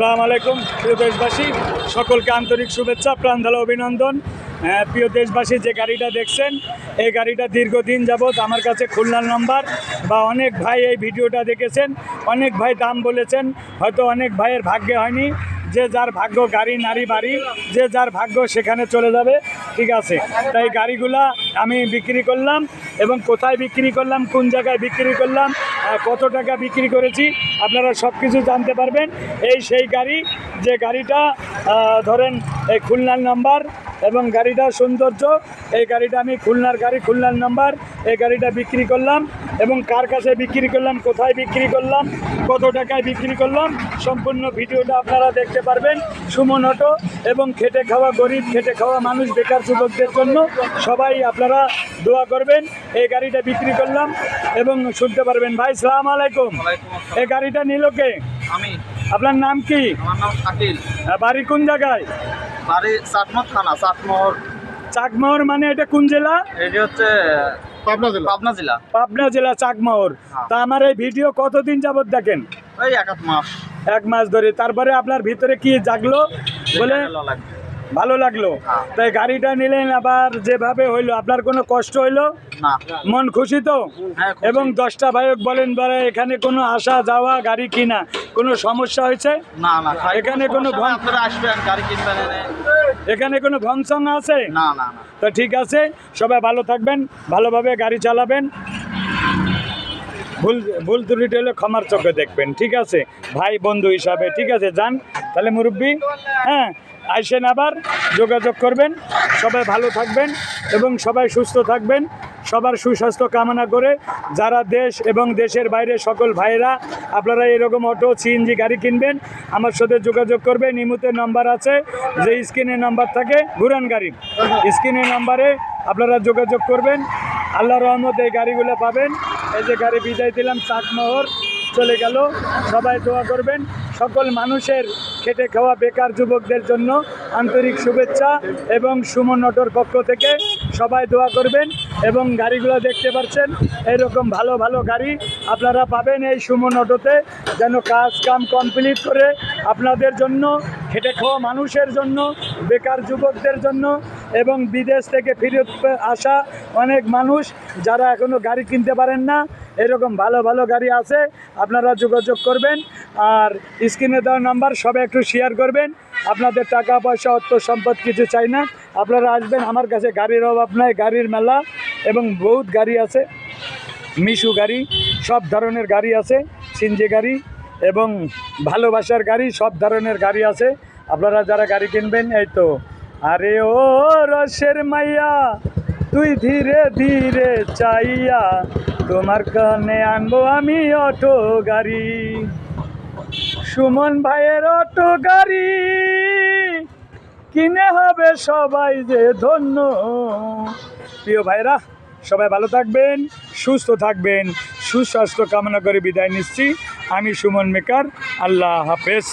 সালাম আলাইকুম প্রিয় দেশবাসী। সকলকে আন্তরিক শুভেচ্ছা প্রাণঢালা অভিনন্দন। হ্যাঁ, প্রিয় দেশবাসী যে গাড়িটা দেখছেন এই গাড়িটা দীর্ঘদিন যাবৎ আমার কাছে খুলনার নাম্বার বা অনেক ভাই এই ভিডিওটা দেখেছেন অনেক ভাই দাম বলেছেন হয়তো অনেক ভাইয়ের ভাগ্যে হয়নি। যে যার ভাগ্য গাড়ি নারী বাড়ি যে যার ভাগ্য সেখানে চলে যাবে ঠিক আছে। তাই গাড়িগুলা আমি বিক্রি করলাম এবং কোথায় বিক্রি করলাম কোন জায়গায় বিক্রি করলাম কত টাকা বিক্রি করেছি আপনারা সব কিছু জানতে পারবেন। এই সেই গাড়ি, যে গাড়িটা ধরেন এই খুলনার নাম্বার এবং গাড়িটার সৌন্দর্য, এই গাড়িটা আমি খুলনার গাড়ি, খুলনার নাম্বার, এই গাড়িটা বিক্রি করলাম এবং কার কাছে বিক্রি করলাম, কোথায় বিক্রি করলাম, কত টাকায় বিক্রি করলাম, সম্পূর্ণ ভিডিওটা আপনারা দেখতে পারবেন। সুমন অটো এবং খেটে খাওয়া গরিব, খেটে খাওয়া মানুষ, বেকার যুবকদের জন্য সবাই আপনারা দোয়া করবেন। এই গাড়িটা বিক্রি করলাম এবং শুনতে পারবেন ভাই। সালাম আলাইকুম। এই গাড়িটা নিল কে? আমি। আপনার নাম কি? আমার নাম শাকিল। বাড়ি কোন জায়গায়? বাড়ি চাটমোহর থানা চাটমোহর। চাকমাহর মানে এটা কোন জেলা? এটি হচ্ছে পাবনা জেলা। পাবনা জেলা। পাবনা জেলা চাকমাহর। হ্যাঁ। তা আমার এই ভিডিও কতদিন যাবত দেখেন? ওই এক মাস। এক মাস ধরে। তারপরে আপনার ভিতরে কি জাগলো? বলে ভালো লাগল। তাই গাড়িটা নিলেন আবার যেভাবে হইল আপনার কোনো কষ্ট হইল? মন খুশি তো? হ্যাঁ, এবং দশটা ভাইক বলেন বলে এখানে কোনো আসা যাওয়া গাড়ি কিনা কোনো সমস্যা হয়েছে? না না এখানে কোনো আসবেন গাড়ি কিনবেন এখানে কোনো ভংসং আছে? না না না। তো ঠিক আছে সবাই ভালো থাকবেন ভালোভাবে গাড়ি চালাবেন। ভুল ভুল ত্রুটি হলে ক্ষমার চোখে দেখবেন ঠিক আছে? ভাই বন্ধু হিসাবে ঠিক আছে যান। তাহলে মুরব্বী হ্যাঁ আইসেন আবার, যোগাযোগ করবেন। সবাই ভালো থাকবেন এবং সবাই সুস্থ থাকবেন। সবার সুস্বাস্থ্য কামনা করে যারা দেশ এবং দেশের বাইরে সকল ভাইরা আপনারা এরকম অটো সিএনজি গাড়ি কিনবেন, আমার সাথে যোগাযোগ করবেন। ইমুতে নাম্বার আছে, যে স্ক্রিনে নাম্বার থাকে, ঘুরান গাড়ি। স্ক্রিনের নাম্বারে আপনারা যোগাযোগ করবেন। আল্লাহ রহমত এই গাড়িগুলো পাবেন। এই যে গাড়ি বিদায় দিলাম, চাকমোহর চলে গেল। সবাই দোয়া করবেন। সকল মানুষের খেটে খাওয়া বেকার যুবকদের জন্য আন্তরিক শুভেচ্ছা এবং সুমন অটোর পক্ষ থেকে সবাই দোয়া করবেন এবং গাড়িগুলো দেখতে পাচ্ছেন, এরকম ভালো ভালো গাড়ি আপনারা পাবেন এই সুমন অটোতে যেন কাজ কাম কমপ্লিট করে আপনাদের জন্য, খেটে খাওয়া মানুষের জন্য, বেকার যুবকদের জন্য এবং বিদেশ থেকে ফিরত আসা অনেক মানুষ যারা এখনও গাড়ি কিনতে পারেন না, এরকম ভালো ভালো গাড়ি আছে, আপনারা যোগাযোগ করবেন। আর স্ক্রিনে দেওয়া নাম্বার, সবাই একটু শেয়ার করবেন। আপনাদের টাকা পয়সা, অর্থ সম্পদ কিছু চাই না। আপনারা আসবেন, আমার কাছে গাড়ির অভাব নাই, গাড়ির মেলা এবং বহুত গাড়ি আছে। মিশু গাড়ি, সব ধরনের গাড়ি আছে সিনজি গাড়ি এবং ভালোবাসার গাড়ি, সব ধরনের গাড়ি আছে। আপনারা যারা গাড়ি কিনবেন, এই তো। আরে ও রসের মাইয়া, তুই ধীরে ধীরে চাইয়া তোমার কানে আনব আমি অটো গাড়ি। সুমন ভাইয়ের অটো গাড়ি, কিনে হবে সবাই যে ধন্য। প্রিয় ভাইরা সবাই ভালো থাকবেন, সুস্থ থাকবেন, সুস্বাস্থ্য কামনা করে বিদায় নিচ্ছি। আমি সুমন মেকার, আল্লাহ হাফেজ।